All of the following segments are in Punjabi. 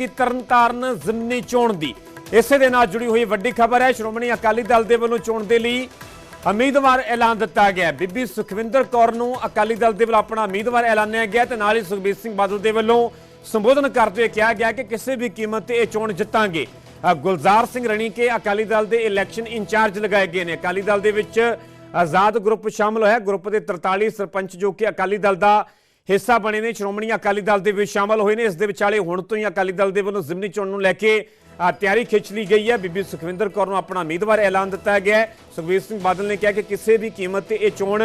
ਕਿ ਤਰਨਤਾਰਨ ਜ਼ਿਮਨੀ ਚੋਣ ਦੀ। ਇਸੇ ਦੇ ਨਾਲ ਜੁੜੀ ਹੋਈ ਵੱਡੀ ਖਬਰ ਹੈ, ਸ਼੍ਰੋਮਣੀ ਅਕਾਲੀ ਦਲ ਦੇ ਵੱਲੋਂ ਚੋਣ ਦੇ ਲਈ ਉਮੀਦਵਾਰ ਐਲਾਨ ਦਿੱਤਾ ਗਿਆ ਬੀਬੀ ਸੁਖਵਿੰਦਰ ਕੌਰ ਨੂੰ ਅਕਾਲੀ ਦਲ ਦੇ ਵੱਲੋਂ ਆਪਣਾ ਉਮੀਦਵਾਰ ਐਲਾਨਿਆ ਗਿਆ ਤੇ ਨਾਲ ਹੀ ਸੁਖਬੀਰ ਸਿੰਘ ਬਾਦਲ ਦੇ ਵੱਲੋਂ ਸੰਬੋਧਨ ਕਰਦੇ ਹੋਏ ਕਿਹਾ ਗਿਆ ਕਿ ਕਿਸੇ ਵੀ ਕੀਮਤ ਤੇ ਇਹ ਚੋਣ ਜਿੱਤਾਂਗੇ। ਗੁਲਜ਼ਾਰ ਸਿੰਘ ਰਣੀਕੇ ਅਕਾਲੀ ਦਲ ਦੇ ਇਲੈਕਸ਼ਨ ਇੰਚਾਰਜ ਲਗਾਏ ਗਏ ਨੇ। ਅਕਾਲੀ ਦਲ ਦੇ ਵਿੱਚ ਆਜ਼ਾਦ ਗਰੁੱਪ ਸ਼ਾਮਲ ਹੋਇਆ। ਗਰੁੱਪ ਦੇ 43 ਸਰਪੰਚ ਜੋ ਕਿ ਅਕਾਲੀ ਦਲ ਦਾ ਹਿੱਸਾ ਬਣੇ ਨੇ। ਸ਼੍ਰੋਮਣੀ ਅਕਾਲੀ ਦਲ ਦੇ ਵਿੱਚ ਸ਼ਾਮਲ ਹੋਏ ਨੇ। ਇਸ ਦੇ ਵਿਚਾਲੇ ਹੁਣ ਤੋਂ ਹੀ ਅਕਾਲੀ ਦਲ ਦੇ ਵੱਲੋਂ ਜ਼ਿਮਨੀ ਚੋਣ ਨੂੰ ਲੈ ਕੇ ਤਿਆਰੀ ਖਿੱਚ ਲਈ ਗਈ ਹੈ। ਬੀਬੀ ਸੁਖਵਿੰਦਰ ਕੌਰ ਨੂੰ ਆਪਣਾ ਉਮੀਦਵਾਰ ਐਲਾਨ ਦਿੱਤਾ ਗਿਆ ਹੈ। ਸੁਖਬੀਰ ਸਿੰਘ ਬਾਦਲ ਨੇ ਕਿਹਾ ਕਿ ਕਿਸੇ ਵੀ ਕੀਮਤ ਤੇ ਇਹ ਚੋਣ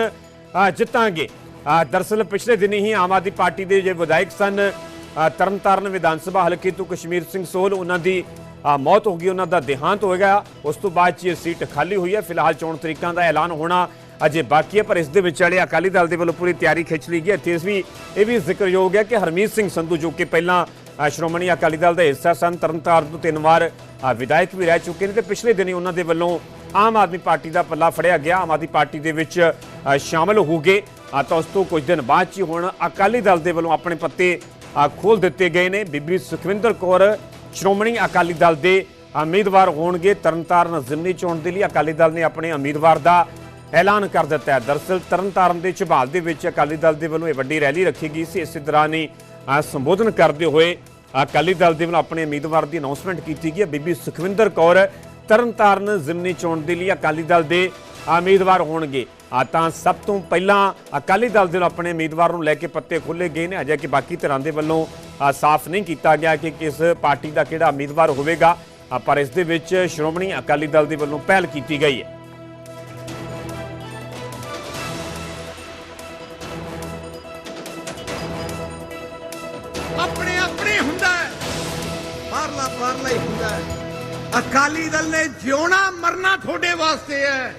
ਜਿੱਤਾਂਗੇ। ਅ, ਦਰਅਸਲ ਪਿਛਲੇ ਦਿਨੀ ਹੀ ਆਮ ਆਦਮੀ ਪਾਰਟੀ ਦੇ ਜੇ ਵਿਧਾਇਕ ਸਨ ਤਰਨਤਾਰਨ ਵਿਧਾਨ ਸਭਾ ਹਲਕੇ ਤੋਂ ਕਸ਼ਮੀਰ ਸਿੰਘ ਸੋਲ ਉਹਨਾਂ ਦੀ ਮੌਤ ਹੋ ਗਈ। ਉਹਨਾਂ ਦਾ ਦੇਹਾਂਤ ਹੋਏਗਾ ਉਸ ਤੋਂ ਬਾਅਦ 'ਚ ਇਹ ਸੀਟ ਖਾਲੀ ਹੋਈ ਹੈ। ਫਿਲਹਾਲ ਚੋਣ ਤਰੀਕਾਂ ਦਾ ਐਲਾਨ ਹੋਣਾ ਅਜੇ ਬਾਕੀ ਹੈ ਪਰ ਇਸ ਦੇ ਵਿਚਾਲੇ ਅਕਾਲੀ ਦਲ ਦੇ ਵੱਲੋਂ ਪੂਰੀ ਤਿਆਰੀ ਖਿੱਚ ਲਈ ਗਈ ਹੈ। ਇਸ ਵੀ ਇਹ ਵੀ ਜ਼ਿਕਰਯੋਗ ਹੈ ਕਿ ਹਰਮੀਤ ਸਿੰਘ ਸੰਧੂ ਜੋ ਕਿ ਪਹਿਲਾਂ ਸ਼੍ਰੋਮਣੀ ਅਕਾਲੀ ਦਲ ਦਾ ਹਿੱਸਾ ਸਨ ਤਰਨਤਾਰਨ ਤੋਂ ਤਿੰਨ ਵਾਰ ਵਿਧਾਇਕ ਵੀ ਰਹਿ ਚੁੱਕੇ ਨੇ ਤੇ ਪਿਛਲੇ ਦਿਨੀ ਉਹਨਾਂ ਦੇ ਵੱਲੋਂ ਆਮ ਆਦਮੀ ਪਾਰਟੀ ਦਾ ਪੱਲਾ ਫੜਿਆ ਗਿਆ। ਆਮ ਆਦਮੀ ਪਾਰਟੀ ਦੇ ਵਿੱਚ ਅ, ਸ਼ਾਮਲ ਹੋ ਗਏ। ਤਾਂ ਉਸ ਤੋਂ ਕੁਝ ਦਿਨ ਬਾਅਦ 'ਚ ਹੀ ਹੁਣ ਅਕਾਲੀ ਦਲ ਦੇ ਵੱਲੋਂ ਆਪਣੇ ਪੱਤੇ ਅ, ਖੋਲ ਦਿੱਤੇ ਗਏ ਨੇ। ਬੀਬੀ ਸੁਖਵਿੰਦਰ ਕੌਰ ਸ਼੍ਰੋਮਣੀ ਅਕਾਲੀ ਦਲ ਦੇ ਉਮੀਦਵਾਰ ਹੋਣਗੇ। ਤਰਨਤਾਰਨ ਜ਼ਿਮਨੀ ਚੋਣ ਦੇ ਲਈ ਅਕਾਲੀ ਦਲ ਨੇ ਆਪਣੇ ਉਮੀਦਵਾਰ ਦਾ ਐਲਾਨ ਕਰ ਦਿੱਤਾ ਹੈ। ਦਰਅਸਲ ਤਰਨਤਾਰਨ ਦੇ ਝਬਾਲ ਦੇ ਵਿੱਚ ਅਕਾਲੀ ਦਲ ਦੇ ਵੱਲੋਂ ਇਹ ਵੱਡੀ ਰੈਲੀ ਰੱਖੀ ਗਈ ਸੀ। ਇਸੇ ਦੌਰਾਨ ਹੀ ਸੰਬੋਧਨ ਕਰਦੇ ਹੋਏ ਅਕਾਲੀ ਦਲ ਦੇ ਵੱਲੋਂ ਆਪਣੇ ਉਮੀਦਵਾਰ ਦੀ ਅਨਾਉਂਸਮੈਂਟ ਕੀਤੀ ਗਈ ਹੈ। ਬੀਬੀ ਸੁਖਵਿੰਦਰ ਕੌਰ ਤਰਨਤਾਰਨ ਜ਼ਿਮਨੀ ਚੋਣ ਦੇ ਲਈ ਅਕਾਲੀ ਦਲ ਦੇ ਉਮੀਦਵਾਰ ਹੋਣਗੇ। ਆ ਤਾਂ ਸਭ ਤੋਂ ਪਹਿਲਾਂ ਅਕਾਲੀ ਦਲ ਦੇ ਵੱਲੋਂ ਆਪਣੇ ਉਮੀਦਵਾਰ ਨੂੰ ਲੈ ਕੇ ਪੱਤੇ ਖੋਲੇ ਗਏ ਨੇ। ਅਜੇ ਕਿ ਬਾਕੀ ਧਿਰਾਂ ਦੇ ਵੱਲੋਂ ਸਾਫ਼ ਨਹੀਂ ਕੀਤਾ ਗਿਆ ਕਿ ਕਿਸ ਪਾਰਟੀ ਦਾ ਕਿਹੜਾ ਉਮੀਦਵਾਰ ਹੋਵੇਗਾ। ਪਰ ਇਸ ਦੇ ਵਿੱਚ ਸ਼੍ਰੋਮਣੀ ਅਕਾਲੀ ਦਲ ਦੇ ਵੱਲੋਂ ਪਹਿਲ ਕੀਤੀ ਗਈ ਹੈ। ਬਾਹਰਲਾ ਬਾਹਰਲਾ ਹੁੰਦਾ। ਹੈ ਅਕਾਲੀ ਦਲ ਨੇ ਜਿਉਣਾ ਮਰਨਾ ਤੁਹਾਡੇ ਵਾਸਤੇ ਹੈ।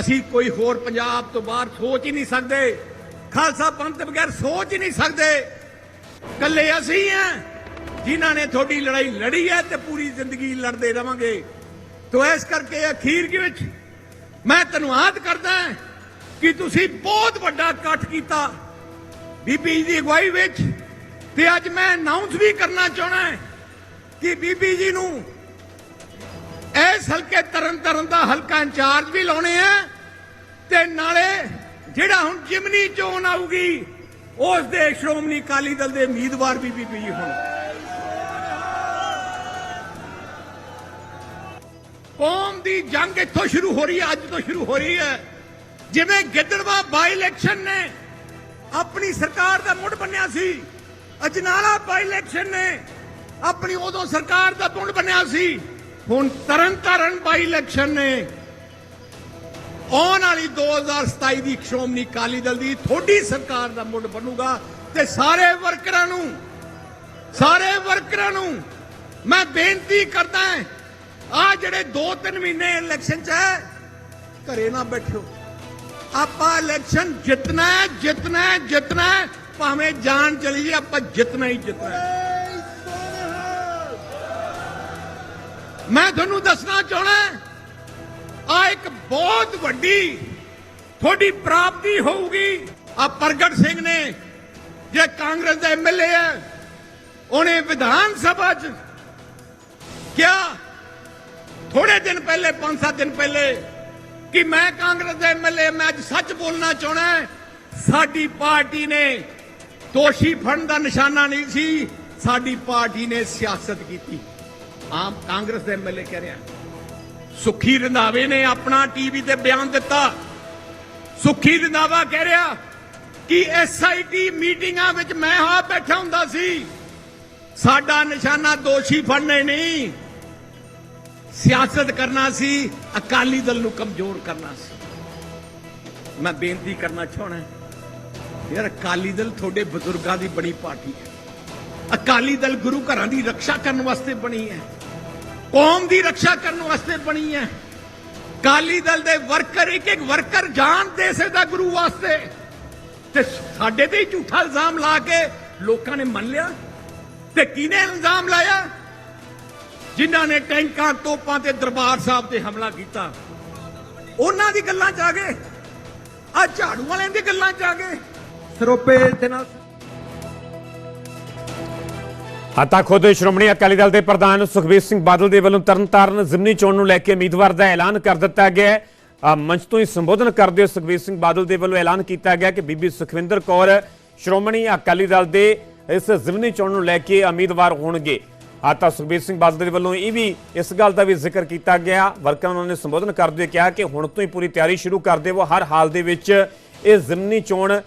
ਅਸੀਂ ਕੋਈ ਹੋਰ ਪੰਜਾਬ ਤੋਂ ਬਾਹਰ ਸੋਚ ਹੀ ਨਹੀਂ ਸਕਦੇ। ਖਾਲਸਾ ਪੰਥ ਬਗੈਰ ਸੋਚ ਹੀ ਨਹੀਂ ਸਕਦੇ। ਕੱਲੇ ਅਸੀਂ ਹਾਂ, ਜਿਨ੍ਹਾਂ ਨੇ ਤੁਹਾਡੀ ਲੜਾਈ ਲੜੀ ਹੈ ਤੇ ਪੂਰੀ ਜ਼ਿੰਦਗੀ ਲੜਦੇ ਰਵਾਂਗੇ। ਤੋ ਇਸ ਕਰਕੇ ਅਖੀਰ ਦੇ ਵਿੱਚ ਮੈਂ ਧੰਨਵਾਦ ਕਰਦਾ ਕਿ ਤੁਸੀਂ ਬਹੁਤ ਵੱਡਾ ਇਕੱਠ ਕੀਤਾ। ਬੀਬੀ ਜੀ ਦੀ ਅਗਵਾਈ ਵਿੱਚ ਤੇ ਅੱਜ ਮੈਂ ਅਨਾਉਂਸ ਵੀ ਕਰਨਾ ਚਾਹਣਾ ਹੈ ਕਿ ਬੀਬੀ ਜੀ ਨੂੰ ਇਸ ਹਲਕੇ ਤਰਨ ਤਰਨ ਦਾ ਹਲਕਾ ਇੰਚਾਰਜ ਵੀ ਲਾਉਣੇ ਆ ਤੇ ਨਾਲੇ ਜਿਹੜਾ ਹੁਣ ਜਿਮਨੀ ਚੋਣ ਆਊਗੀ, ਉਸ ਦੇ ਸ਼੍ਰੋਮਣੀ ਅਕਾਲੀ ਦਲ ਦੇ ਉਮੀਦਵਾਰ ਵੀ ਬੀਬੀ ਜੀ ਹੁਣ। ਕੌਮ ਦੀ ਜੰਗ ਇੱਥੋਂ ਸ਼ੁਰੂ ਹੋ ਰਹੀ ਹੈ, ਅੱਜ ਤੋਂ ਸ਼ੁਰੂ ਹੋ ਰਹੀ ਹੈ। ਜਿਵੇਂ ਗਿੱਦੜਵਾ ਬਾਈ ਇਲੈਕਸ਼ਨ ਨੇ, ਆਪਣੀ ਸਰਕਾਰ ਦਾ ਮੁੱਢ ਬੰਨਿਆ ਸੀ, ਅਜਨਾਲਾ ਬਾਈ ਇਲੈਕਸ਼ਨ ਨੇ ਆਪਣੀ ਉਦੋਂ ਸਰਕਾਰ ਦਾ ਮੁੱਢ ਬਣਿਆ ਸੀ। ਹੁਣ ਤਰਨ ਤਾਰਨ ਬਾਈ ਇਲੈਕਸ਼ਨ ਨੇ ਆਉਣ ਵਾਲੀ 2027 ਦੀ ਸ਼੍ਰੋਮਣੀ ਅਕਾਲੀ ਦਲ ਦੀ ਥੋੜੀ ਸਰਕਾਰ ਦਾ ਮੁੱਢ ਬਣੂਗਾ ਤੇ ਸਾਰੇ ਵਰਕਰਾਂ ਨੂੰ, ਸਾਰੇ ਵਰਕਰਾਂ ਨੂੰ ਮੈਂ ਬੇਨਤੀ ਕਰਦਾ ਆ ਜਿਹੜੇ 2-3 ਮਹੀਨੇ ਇਲੈਕਸ਼ਨ ਚ ਹੈ, ਘਰੇ ਨਾ ਬੈਠੋ ਆਪਾਂ ਇਲੈਕਸ਼ਨ ਜਿੱਤਣਾ ਹੈ ਜਿੱਤਣਾ ਹੈ, ਜਿੱਤਣਾ ਭਾਵੇਂ ਜਾਨ ਚਲੀ ਜੇ ਆਪਾਂ ਜਿੱਤਣਾ ਹੀ ਜਿੱਤਣਾ ਹੈ। ਮੈਂ ਤੁਹਾਨੂੰ ਦੱਸਣਾ ਚਾਹਣਾ ਆ ਇੱਕ ਬਹੁਤ ਵੱਡੀ ਤੁਹਾਡੀ ਪ੍ਰਾਪਤੀ ਹੋਊਗੀ। ਆ ਪ੍ਰਗਟ ਸਿੰਘ ਨੇ, ਜੇ ਕਾਂਗਰਸ ਦਾ ਐਮਐਲਏ ਹੈ, ਉਹਨੇ ਵਿਧਾਨ ਸਭਾ 'ਚ ਕਿਹਾ ਥੋੜੇ ਦਿਨ ਪਹਿਲੇ 5-7 ਦਿਨ ਪਹਿਲੇ, ਕਿ ਮੈਂ ਕਾਂਗਰਸ ਦਾ ਐਮਐਲਏ ਮੈਂ ਅੱਜ ਸੱਚ ਬੋਲਣਾ ਚਾਹਣਾ ਸਾਡੀ ਪਾਰਟੀ ਨੇ ਦੋਸ਼ੀ ਫੜਨ ਦਾ ਨਿਸ਼ਾਨਾ ਨਹੀਂ ਸੀ, ਸਾਡੀ ਪਾਰਟੀ ਨੇ ਸਿਆਸਤ ਕੀਤੀ। ਆਮ ਕਾਂਗਰਸ ਦੇ ਐਮਐਲਏ ਕਹਿ ਰਿਹਾ। ਸੁਖੀ ਰੰਧਾਵੇ ਨੇ ਆਪਣਾ ਟੀਵੀ ਤੇ ਬਿਆਨ ਦਿੱਤਾ। ਸੁਖੀ ਰੰਧਾਵਾ ਕਹਿ ਰਿਹਾ ਕਿ ਐਸਆਈਟੀ ਮੀਟਿੰਗਾਂ ਵਿੱਚ ਮੈਂ ਹਾਂ ਬੈਠਾ ਹੁੰਦਾ ਸੀ। ਸਾਡਾ ਨਿਸ਼ਾਨਾ ਦੋਸ਼ੀ ਫੜਨੇ ਨਹੀਂ। ਸਿਆਸਤ ਕਰਨਾ ਸੀ, ਅਕਾਲੀ ਦਲ ਨੂੰ ਕਮਜ਼ੋਰ ਕਰਨਾ ਸੀ। ਮੈਂ ਬੇਨਤੀ ਕਰਨਾ ਚਾਹਣਾ ਯਾਰ ਅਕਾਲੀ ਦਲ ਤੁਹਾਡੇ ਬਜ਼ੁਰਗਾਂ ਦੀ ਬਣੀ ਪਾਰਟੀ ਹੈ। ਅਕਾਲੀ ਦਲ ਗੁਰੂ ਘਰਾਂ ਦੀ ਰੱਖਿਆ ਕਰਨ ਵਾਸਤੇ ਬਣੀ ਹੈ। ਕੌਮ ਦੀ ਰੱਖਿਆ ਕਰਨ ਵਾਸਤੇ ਬਣੀ ਹੈ। ਅਕਾਲੀ ਦਲ ਦੇ ਵਰਕਰ ਇੱਕ ਇੱਕ ਵਰਕਰ ਜਾਨ ਦੇ ਸਕਦਾ ਗੁਰੂ ਵਾਸਤੇ। ਤੇ ਸਾਡੇ ਤੇ ਝੂਠਾ ਇਲਜ਼ਾਮ ਲਾ ਕੇ ਲੋਕਾਂ ਨੇ ਮੰਨ ਲਿਆ। ਤੇ ਕਿਹਨੇ ਇਲਜ਼ਾਮ ਲਾਇਆ? ਜਿਨ੍ਹਾਂ ਨੇ ਟੈਂਕਾਂ, ਤੋਪਾਂ ਤੇ ਦਰਬਾਰ ਸਾਹਿਬ ਤੇ ਹਮਲਾ ਕੀਤਾ। ਉਹਨਾਂ ਦੀ ਗੱਲਾਂ ਚ ਆ ਗਏ। ਆ ਝਾੜੂ ਵਾਲਿਆਂ ਦੀ ਗੱਲਾਂ ਚ ਆ ਗਏ। ਸਰੋਪੇ ਦੇ ਨਾਲ ਆਤਾ ਖੁਦ ਸ਼੍ਰੋਮਣੀ ਅਕਾਲੀ ਦਲ ਦੇ ਪ੍ਰਧਾਨ ਸੁਖਬੀਰ ਸਿੰਘ ਬਾਦਲ ਦੇ ਵੱਲੋਂ ਤਰਨਤਾਰਨ ਜ਼ਿਮਨੀ ਚੋਣ ਨੂੰ ਲੈ ਕੇ ਉਮੀਦਵਾਰ ਦਾ ਐਲਾਨ ਕਰ ਦਿੱਤਾ ਗਿਆ ਹੈ। ਮੰਚ ਤੋਂ ਹੀ ਸੰਬੋਧਨ ਕਰਦੇ ਹੋਏ ਸੁਖਬੀਰ ਸਿੰਘ ਬਾਦਲ ਦੇ ਵੱਲੋਂ ਐਲਾਨ ਕੀਤਾ ਗਿਆ ਕਿ ਬੀਬੀ ਸੁਖਵਿੰਦਰ ਕੌਰ ਸ਼੍ਰੋਮਣੀ ਅਕਾਲੀ ਦਲ ਦੇ ਇਸ ਜ਼ਿਮਨੀ ਚੋਣ ਨੂੰ ਲੈ ਕੇ ਉਮੀਦਵਾਰ ਹੋਣਗੇ। ਆਤਾ ਸੁਖਬੀਰ ਸਿੰਘ ਬਾਦਲ ਦੇ ਵੱਲੋਂ ਇਹ ਵੀ ਇਸ ਗੱਲ ਦਾ ਵੀ ਜ਼ਿਕਰ ਕੀਤਾ ਗਿਆ। ਵਰਕਰਾਂ ਨੂੰ ਨੇ ਸੰਬੋਧਨ ਕਰਦੇ ਹੋਏ ਕਿਹਾ ਕਿ ਹੁਣ ਤੋਂ ਹੀ ਪੂਰੀ ਤਿਆਰੀ ਸ਼ੁਰੂ ਕਰ ਦੇਵੋ। ਹਰ ਹਾਲ ਦੇ ਵਿੱਚ ਇਹ ਜ਼ਿਮਨੀ ਚੋਣ